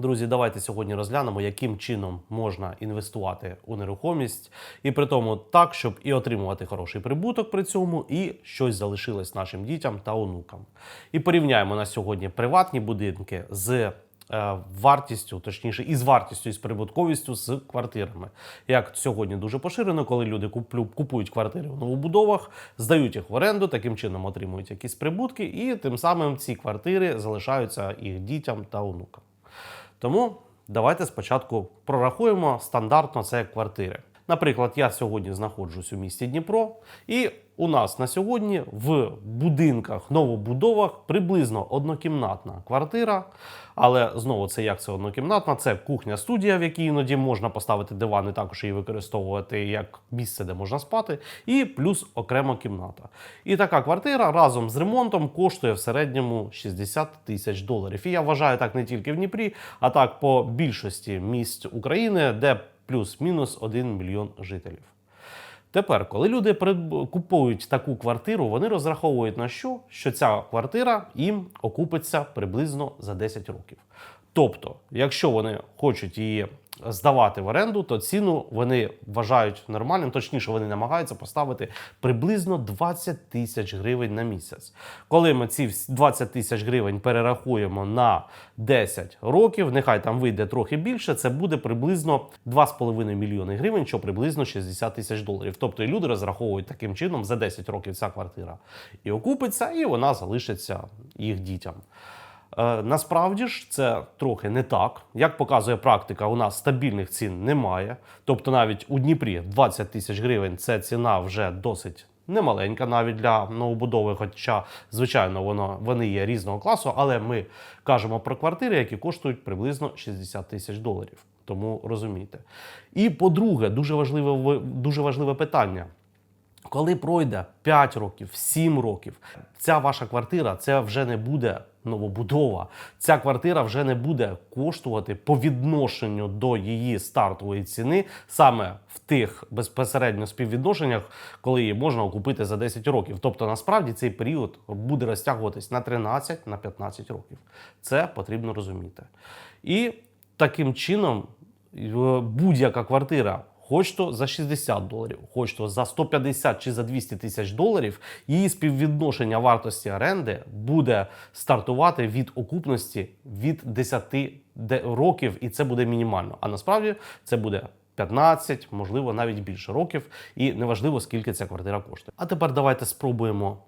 Друзі, давайте сьогодні розглянемо, яким чином можна інвестувати у нерухомість, і при тому так, щоб і отримувати хороший прибуток при цьому, і щось залишилось нашим дітям та онукам. І порівняємо на сьогодні приватні будинки з е, вартістю, точніше, із вартістю, із прибутковістю з квартирами. Як сьогодні дуже поширено, коли люди купують квартири в новобудовах, здають їх в оренду, таким чином отримують якісь прибутки, і тим самим ці квартири залишаються їх дітям та онукам. Тому давайте спочатку прорахуємо стандартно це квартири. Наприклад, я сьогодні знаходжусь у місті Дніпро, і у нас на сьогодні в будинках, новобудовах приблизно однокімнатна квартира. Але знову це як це однокімнатна? Це кухня-студія, в якій іноді можна поставити диван і також її використовувати як місце, де можна спати, і плюс окрема кімната. І така квартира разом з ремонтом коштує в середньому 60 тисяч доларів. І я вважаю так не тільки в Дніпрі, а так по більшості місць України, де плюс-мінус 1 мільйон жителів. Тепер, коли люди купують таку квартиру, вони розраховують на що? Що ця квартира їм окупиться приблизно за 10 років. Тобто, якщо вони хочуть її здавати в оренду, то ціну вони вважають нормальним, точніше, вони намагаються поставити приблизно 20 тисяч гривень на місяць. Коли ми ці всі 20 тисяч гривень перерахуємо на 10 років, нехай там вийде трохи більше, це буде приблизно 2,5 мільйони гривень, що приблизно 60 тисяч доларів. Тобто і люди розраховують таким чином за 10 років ця квартира і окупиться, і вона залишиться їх дітям. Е, насправді ж це трохи не так. Як показує практика, у нас стабільних цін немає. Тобто навіть у Дніпрі 20 тисяч гривень це ціна вже досить немаленька навіть для новобудови, хоча, звичайно, воно, вони є різного класу, але ми кажемо про квартири, які коштують приблизно 60 тисяч доларів. Тому розумійте. І по-друге, дуже важливе, дуже важливе питання. Коли пройде 5 років, 7 років, ця ваша квартира це вже не буде новобудова. Ця квартира вже не буде коштувати по відношенню до її стартової ціни саме в тих безпосередньо співвідношеннях, коли її можна окупити за 10 років. Тобто, насправді цей період буде розтягуватись на 13 на 15 років. Це потрібно розуміти. І таким чином е, будь-яка квартира хоч то за 60 доларів, хоч то за 150 чи за 200 тисяч доларів, її співвідношення вартості оренди буде стартувати від окупності від 10 років, і це буде мінімально. А насправді це буде 15, можливо, навіть більше років, і неважливо, скільки ця квартира коштує. А тепер давайте спробуємо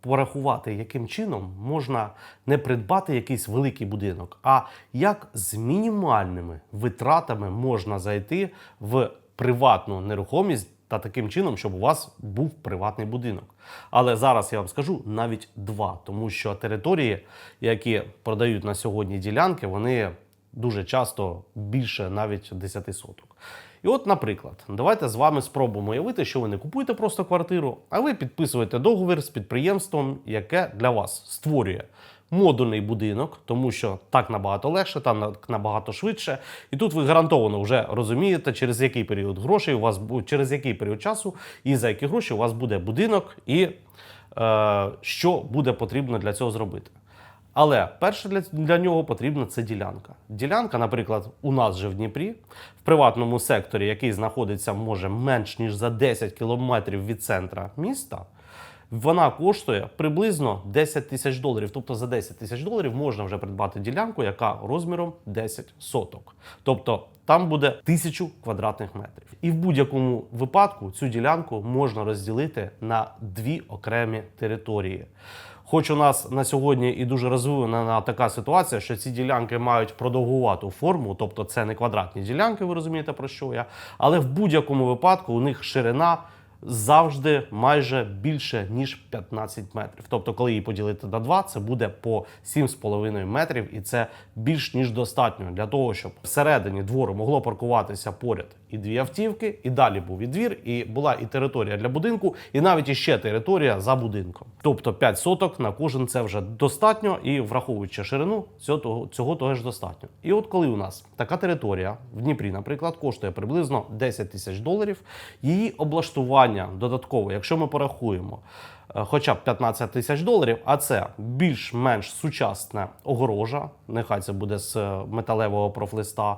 порахувати, яким чином можна не придбати якийсь великий будинок, а як з мінімальними витратами можна зайти в приватну нерухомість та таким чином, щоб у вас був приватний будинок. Але зараз я вам скажу навіть два, тому що території, які продають на сьогодні ділянки, вони дуже часто більше навіть 10 соток. І от, наприклад, давайте з вами спробуємо уявити, що ви не купуєте просто квартиру, а ви підписуєте договір з підприємством, яке для вас створює модульний будинок, тому що так набагато легше, так набагато швидше. І тут ви гарантовано вже розумієте, через який період грошей у вас через який період часу і за які гроші у вас буде будинок, і е, що буде потрібно для цього зробити. Але перше для, для нього потрібна це ділянка. Ділянка, наприклад, у нас же в Дніпрі, в приватному секторі, який знаходиться може менш ніж за 10 кілометрів від центра міста, вона коштує приблизно 10 тисяч доларів. Тобто за 10 тисяч доларів можна вже придбати ділянку, яка розміром 10 соток. Тобто там буде тисячу квадратних метрів. І в будь-якому випадку цю ділянку можна розділити на дві окремі території. Хоч у нас на сьогодні і дуже розвинена така ситуація, що ці ділянки мають продовгувату форму, тобто це не квадратні ділянки, ви розумієте про що я. Але в будь-якому випадку у них ширина завжди майже більше ніж 15 метрів. Тобто, коли її поділити на 2, це буде по 7,5 метрів, і це більш ніж достатньо для того, щоб всередині двору могло паркуватися поряд і дві автівки, і далі був і двір, і була і територія для будинку, і навіть іще територія за будинком. Тобто 5 соток на кожен це вже достатньо, і враховуючи ширину, цього цього ж достатньо. І от коли у нас така територія в Дніпрі, наприклад, коштує приблизно 10 тисяч доларів, її облаштування додатково, якщо ми порахуємо е, хоча б 15 тисяч доларів, а це більш-менш сучасна огорожа, нехай це буде з е, металевого профлиста.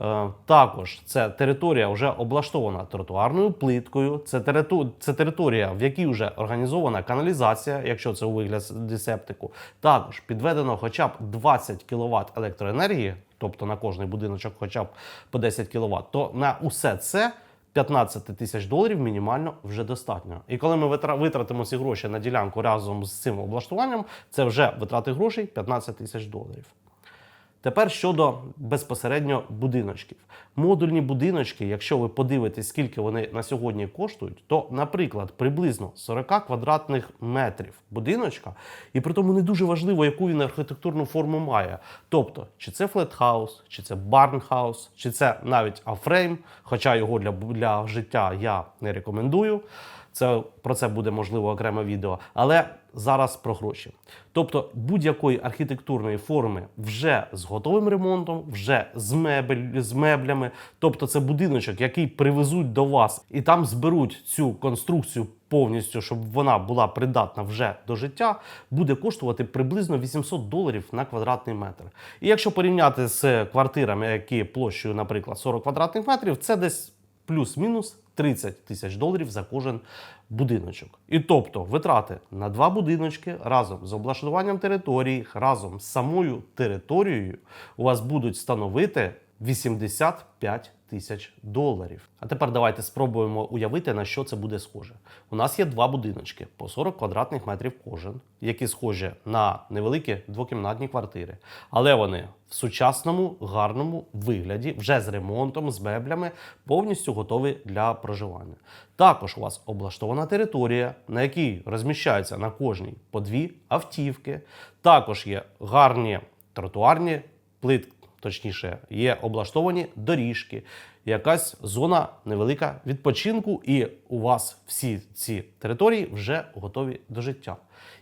Е, Також це територія вже облаштована тротуарною плиткою. Це, териту- це територія, в якій вже організована каналізація, якщо це у вигляді септику. Також підведено хоча б 20 кВт електроенергії, тобто на кожний будиночок хоча б по 10 кВт, то на усе це 15 тисяч доларів мінімально вже достатньо. І коли ми витратимо ці гроші на ділянку разом з цим облаштуванням, це вже витрати грошей 15 тисяч доларів. Тепер щодо безпосередньо будиночків. Модульні будиночки, якщо ви подивитесь, скільки вони на сьогодні коштують, то, наприклад, приблизно 40 квадратних метрів будиночка, і при тому не дуже важливо, яку він архітектурну форму має. Тобто, чи це флетхаус, чи це барнхаус, чи це навіть афрейм, хоча його для, для життя я не рекомендую. Це про це буде можливо окреме відео. Але зараз про гроші. Тобто будь-якої архітектурної форми вже з готовим ремонтом, вже з, мебель, з меблями. Тобто, це будиночок, який привезуть до вас, і там зберуть цю конструкцію повністю, щоб вона була придатна вже до життя, буде коштувати приблизно 800 доларів на квадратний метр. І якщо порівняти з квартирами, які площею, наприклад, 40 квадратних метрів, це десь плюс-мінус 30 тисяч доларів за кожен будиночок. І тобто витрати на два будиночки разом з облаштуванням території, разом з самою територією у вас будуть становити 85 тисяч доларів. А тепер давайте спробуємо уявити, на що це буде схоже. У нас є два будиночки по 40 квадратних метрів кожен, які схожі на невеликі двокімнатні квартири, але вони в сучасному гарному вигляді, вже з ремонтом, з меблями, повністю готові для проживання. Також у вас облаштована територія, на якій розміщаються на кожній по дві автівки. Також є гарні тротуарні плитки точніше, є облаштовані доріжки, якась зона невелика відпочинку, і у вас всі ці території вже готові до життя.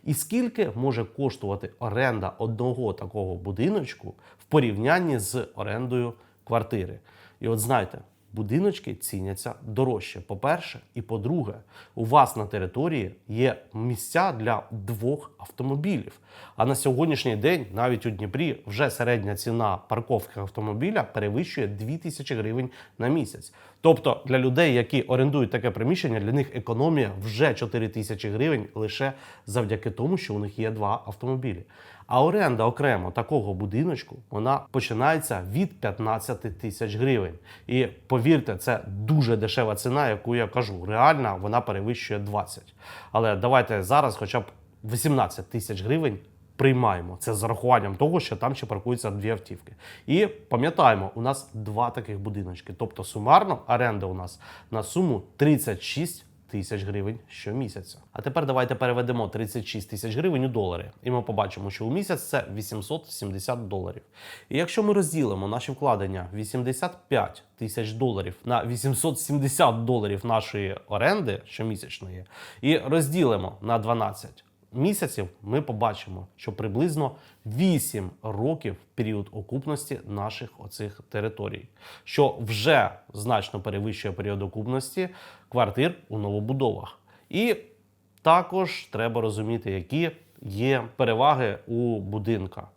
І скільки може коштувати оренда одного такого будиночку в порівнянні з орендою квартири? І от знайте, будиночки ціняться дорожче. По-перше, і по-друге, у вас на території є місця для двох автомобілів. А на сьогоднішній день, навіть у Дніпрі, вже середня ціна парковки автомобіля перевищує 2000 гривень на місяць. Тобто для людей, які орендують таке приміщення, для них економія вже 4 тисячі гривень лише завдяки тому, що у них є два автомобілі. А оренда окремо такого будиночку вона починається від 15 тисяч гривень. І повірте, це дуже дешева ціна, яку я кажу. Реальна вона перевищує 20. Але давайте зараз, хоча б 18 тисяч гривень. Приймаємо це з зарахуванням того, що там ще паркуються дві автівки. І пам'ятаємо, у нас два таких будиночки. Тобто сумарно оренда у нас на суму 36 тисяч гривень щомісяця. А тепер давайте переведемо 36 тисяч гривень у долари, і ми побачимо, що у місяць це 870 доларів. І якщо ми розділимо наші вкладення 85 тисяч доларів на 870 доларів нашої оренди щомісячної, і розділимо на 12 місяців, ми побачимо, що приблизно 8 років період окупності наших оцих територій, що вже значно перевищує період окупності квартир у новобудовах. І також треба розуміти, які є переваги у будинках.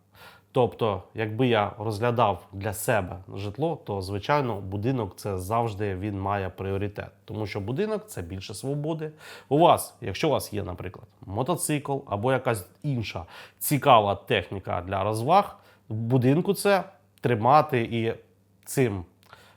Тобто, якби я розглядав для себе житло, то звичайно будинок це завжди він має пріоритет, тому що будинок це більше свободи. У вас, якщо у вас є, наприклад, мотоцикл або якась інша цікава техніка для розваг, в будинку це тримати і цим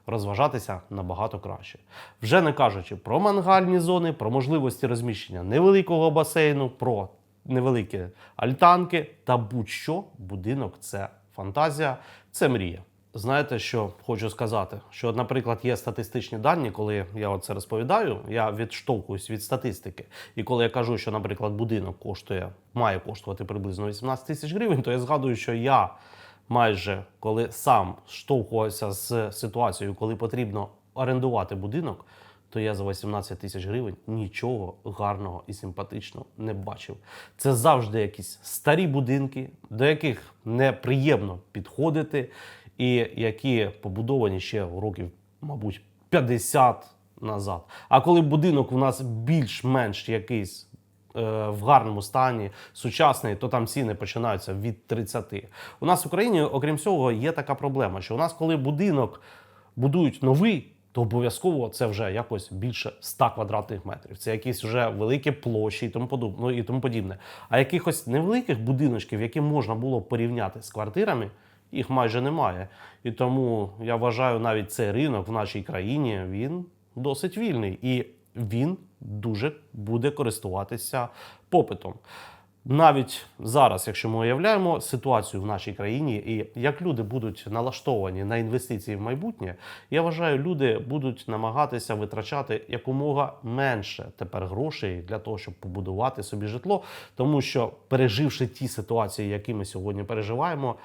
розважатися набагато краще. Вже не кажучи про мангальні зони, про можливості розміщення невеликого басейну, про невеликі альтанки та будь-що будинок це фантазія, це мрія. Знаєте, що хочу сказати? Що, наприклад, є статистичні дані, коли я це розповідаю, я відштовхуюсь від статистики. І коли я кажу, що, наприклад, будинок коштує, має коштувати приблизно 18 тисяч гривень, то я згадую, що я майже коли сам штовхувався з ситуацією, коли потрібно орендувати будинок, то я за 18 тисяч гривень нічого гарного і симпатичного не бачив. Це завжди якісь старі будинки, до яких неприємно підходити, і які побудовані ще років, мабуть, 50 назад. А коли будинок у нас більш-менш якийсь е, в гарному стані, сучасний, то там ціни починаються від 30. У нас в Україні, окрім цього, є така проблема, що у нас, коли будинок будують новий, то обов'язково це вже якось більше 100 квадратних метрів. Це якісь вже великі площі і тому подобне, ну, і тому подібне. А якихось невеликих будиночків, які можна було порівняти з квартирами, їх майже немає. І тому я вважаю, навіть цей ринок в нашій країні він досить вільний і він дуже буде користуватися попитом. Навіть зараз, якщо ми уявляємо ситуацію в нашій країні, і як люди будуть налаштовані на інвестиції в майбутнє, я вважаю, люди будуть намагатися витрачати якомога менше тепер грошей для того, щоб побудувати собі житло, тому що переживши ті ситуації, які ми сьогодні переживаємо,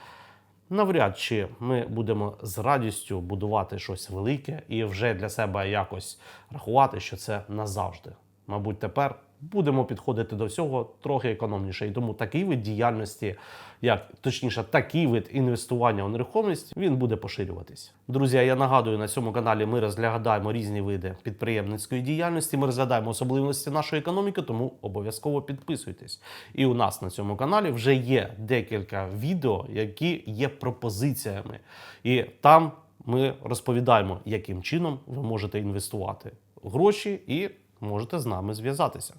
навряд чи ми будемо з радістю будувати щось велике і вже для себе якось рахувати, що це назавжди. Мабуть, тепер будемо підходити до всього трохи економніше. І тому такий вид діяльності, як точніше, такий вид інвестування у нерухомість, він буде поширюватись. Друзі, я нагадую, на цьому каналі ми розглядаємо різні види підприємницької діяльності. Ми розглядаємо особливості нашої економіки, тому обов'язково підписуйтесь. І у нас на цьому каналі вже є декілька відео, які є пропозиціями, і там ми розповідаємо, яким чином ви можете інвестувати гроші і можете з нами зв'язатися.